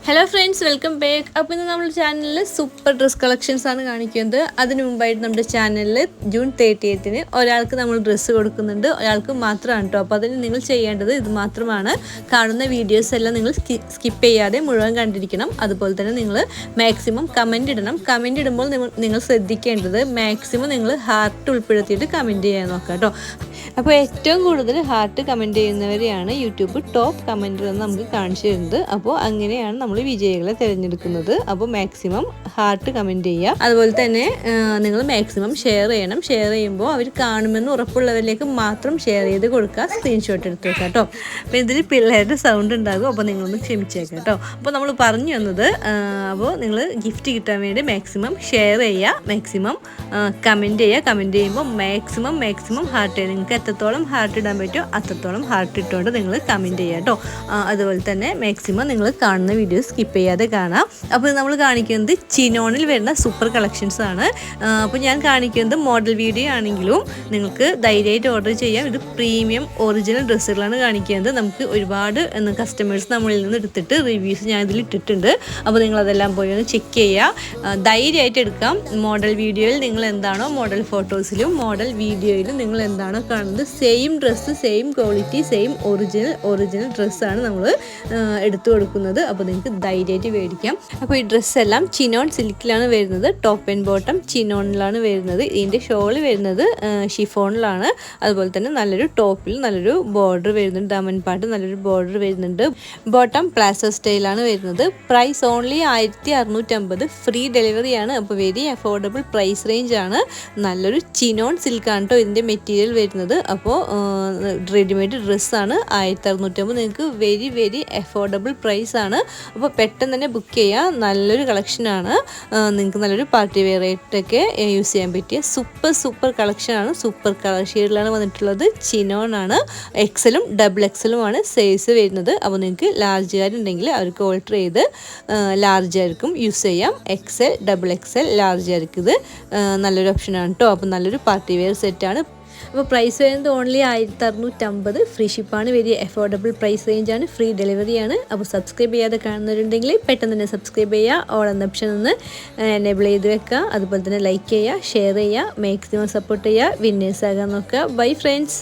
Hello friends welcome back അപ്പോൾ ഇന്ന് നമ്മുടെ ചാനലിൽ സൂപ്പർ ഡ്രസ് കളക്ഷൻസ് ആണ് കാണിക്കുന്നത്. അതിന് മുമ്പായിട്ട് നമ്മുടെ ചാനലിൽ ജൂൺ തേർട്ടി എയ്ത്തിന് ഒരാൾക്ക് നമ്മൾ ഡ്രസ്സ് കൊടുക്കുന്നുണ്ട്. ഒരാൾക്ക് മാത്രമാണ് കേട്ടോ അപ്പോൾ അതിന് നിങ്ങൾ ചെയ്യേണ്ടത് ഇത് മാത്രമാണ്. കാണുന്ന വീഡിയോസ് എല്ലാം നിങ്ങൾ സ്കിപ്പ് ചെയ്യാതെ മുഴുവൻ കണ്ടിരിക്കണം. അതുപോലെ തന്നെ നിങ്ങൾ മാക്സിമം കമന്റ് ഇടണം. കമന്റ് ഇടുമ്പോൾ നിങ്ങൾ- നിങ്ങൾ ശ്രദ്ധിക്കേണ്ടത് മാക്സിമം നിങ്ങൾ ഹാർട്ട് ഉൾപ്പെടുത്തിയിട്ട് കമന്റ് ചെയ്യാൻ നോക്കാം കേട്ടോ അപ്പോൾ ഏറ്റവും കൂടുതൽ ഹാർട്ട് കമന്റ് ചെയ്യുന്നവരെയാണ് യൂട്യൂബ് ടോപ്പ് കമന്റർ എന്ന് നമുക്ക് കാണിച്ചു തരുന്നത്. അപ്പോൾ അങ്ങനെയാണ് നമ്മൾ വിജയികളെ തിരഞ്ഞെടുക്കുന്നത്. അപ്പോൾ മാക്സിമം ഹാർട്ട് കമന്റ് ചെയ്യുക അതുപോലെ തന്നെ നിങ്ങൾ മാക്സിമം ഷെയർ ചെയ്യണം. ഷെയർ ചെയ്യുമ്പോൾ അവർ കാണുമെന്ന് ഉറപ്പുള്ളവരിലേക്ക് മാത്രം ഷെയർ ചെയ്ത് കൊടുക്കുക. സ്ക്രീൻഷോട്ട് എടുത്ത് വെക്കാം കേട്ടോ. അപ്പോൾ ഇതിൽ പിള്ളേരുടെ സൗണ്ട് ഉണ്ടാകും. അപ്പോൾ നിങ്ങളൊന്ന് ക്ഷമിച്ചേക്കാം കേട്ടോ. അപ്പോൾ നമ്മൾ പറഞ്ഞു തന്നത് അപ്പോൾ നിങ്ങൾ ഗിഫ്റ്റ് കിട്ടാൻ വേണ്ടി മാക്സിമം ഷെയർ ചെയ്യുക. മാക്സിമം കമന്റ് ചെയ്യുക. കമന്റ് ചെയ്യുമ്പോൾ മാക്സിമം മാക്സിമം ഹാർട്ട് ചെയ്യുക. നിങ്ങൾക്ക് എത്രത്തോളം ഹാർട്ട് ഇടാൻ പറ്റുമോ അത്രത്തോളം ഹാർട്ട് ഇട്ടുകൊണ്ട് നിങ്ങൾ കമന്റ് ചെയ്യുക കേട്ടോ. അതുപോലെ തന്നെ മാക്സിമം നിങ്ങൾ കാണുന്ന വീഡിയോ സ്കിപ്പ് ചെയ്യാതെ കാണാം. അപ്പോൾ നമ്മൾ കാണിക്കുന്നത് ചിനോണിൽ വരുന്ന സൂപ്പർ കളക്ഷൻസ് ആണ്. അപ്പോൾ ഞാൻ കാണിക്കുന്നത് മോഡൽ വീഡിയോ ആണെങ്കിലും നിങ്ങൾക്ക് ധൈര്യമായിട്ട് ഓർഡർ ചെയ്യാം. ഇത് പ്രീമിയം ഒറിജിനൽ ഡ്രസ്സുകളാണ് കാണിക്കുന്നത്. നമുക്ക് ഒരുപാട് കസ്റ്റമേഴ്സ് നമ്മളിൽ നിന്ന് എടുത്തിട്ട് റിവ്യൂസ് ഞാൻ ഇതിൽ ഇട്ടിട്ടുണ്ട്. അപ്പോൾ നിങ്ങൾ അതെല്ലാം പോയി ഒന്ന് ചെക്ക് ചെയ്യുക ധൈര്യമായിട്ട് എടുക്കാം. മോഡൽ വീഡിയോയിൽ നിങ്ങൾ എന്താണോ മോഡൽ ഫോട്ടോസിലും മോഡൽ വീഡിയോയിലും നിങ്ങൾ എന്താണോ കാണുന്നത് same dress same quality same original original ഡ്രസ്സാണ് നമ്മൾ എടുത്തു കൊടുക്കുന്നത്. അപ്പോൾ ധൈര്യമായിട്ട് മേടിക്കാം. അപ്പോൾ ഈ ഡ്രസ്സെല്ലാം ചിനോൺ സിൽക്കിലാണ് വരുന്നത് ടോപ്പ് ആൻഡ് ബോട്ടം ചിനോണിലാണ് വരുന്നത്. ഇതിന്റെ ഷോൾ വരുന്നത് ഷിഫോണിലാണ് അതുപോലെ തന്നെ നല്ലൊരു ടോപ്പിൽ നല്ലൊരു ബോർഡർ വരുന്നുണ്ട് ദമൻ പാട്ട് നല്ലൊരു ബോർഡർ വരുന്നുണ്ട്. ബോട്ടം പ്ലാസോ സ്റ്റൈലാണ് വരുന്നത്. പ്രൈസ് ഓൺലി ആയിരത്തി അറുന്നൂറ്റമ്പത് ഫ്രീ ഡെലിവറിയാണ് അപ്പോൾ വെരി അഫോർഡബിൾ പ്രൈസ് റേഞ്ച് ആണ്. നല്ലൊരു ചിനോൺ സിൽക്കാണ് കേട്ടോ ഇതിന്റെ മെറ്റീരിയൽ വരുന്നത്. അപ്പോൾ റെഡിമെയ്ഡ് ഡ്രസ്സാണ് ആയിരത്തി അറുന്നൂറ്റമ്പത് നിങ്ങൾക്ക് വെരി വെരി അഫോർഡബിൾ പ്രൈസ് ആണ്. അപ്പോൾ പെട്ടെന്ന് തന്നെ ബുക്ക് ചെയ്യാം. നല്ലൊരു കളക്ഷനാണ് നിങ്ങൾക്ക് നല്ലൊരു പാർട്ടി വെയർ ആയിട്ടൊക്കെ യൂസ് ചെയ്യാൻ പറ്റിയ സൂപ്പർ സൂപ്പർ കളക്ഷനാണ് സൂപ്പർ കളർ ഷെയ്ഡിലാണ് വന്നിട്ടുള്ളത്. ചിനോൺ ആണ്. എക്സലും ഡബിൾ എക്സലുമാണ് സൈസ് വരുന്നത്. അപ്പോൾ നിങ്ങൾക്ക് ലാർജുകാരുണ്ടെങ്കിൽ അവർക്ക് ഓൾട്ടർ ചെയ്ത് ലാർജ് ആയിരിക്കും യൂസ് ചെയ്യാം. എക്സൽ ഡബിൾ എക്സൽ ലാർജ് ആയിരിക്കും ഇത്. നല്ലൊരു ഓപ്ഷനാണ് കേട്ടോ അപ്പോൾ നല്ലൊരു പാർട്ടി വെയർ സെറ്റാണ് അപ്പോൾ പ്രൈസ് വരുന്നത് ഓൺലി ആയിരത്തി അറുന്നൂറ്റമ്പത് ഫ്രീ ഷിപ്പാണ് വലിയ അഫോർഡബിൾ പ്രൈസ് റേഞ്ചാണ് ഫ്രീ ഡെലിവറിയാണ് അപ്പോൾ സബ്സ്ക്രൈബ് ചെയ്യാതെ കാണുന്നവരുണ്ടെങ്കിൽ പെട്ടെന്ന് തന്നെ സബ്സ്ക്രൈബ് ചെയ്യുക. ഓൾ എന്ന ഓപ്ഷൻ ഒന്ന് എനേബിൾ ചെയ്ത് വെക്കുക. അതുപോലെ തന്നെ ലൈക്ക് ചെയ്യുക ഷെയർ ചെയ്യുക. മാക്സിമം സപ്പോർട്ട് ചെയ്യുക. വിന്നേഴ്സ് ആകാൻ നോക്കുക. Bye friends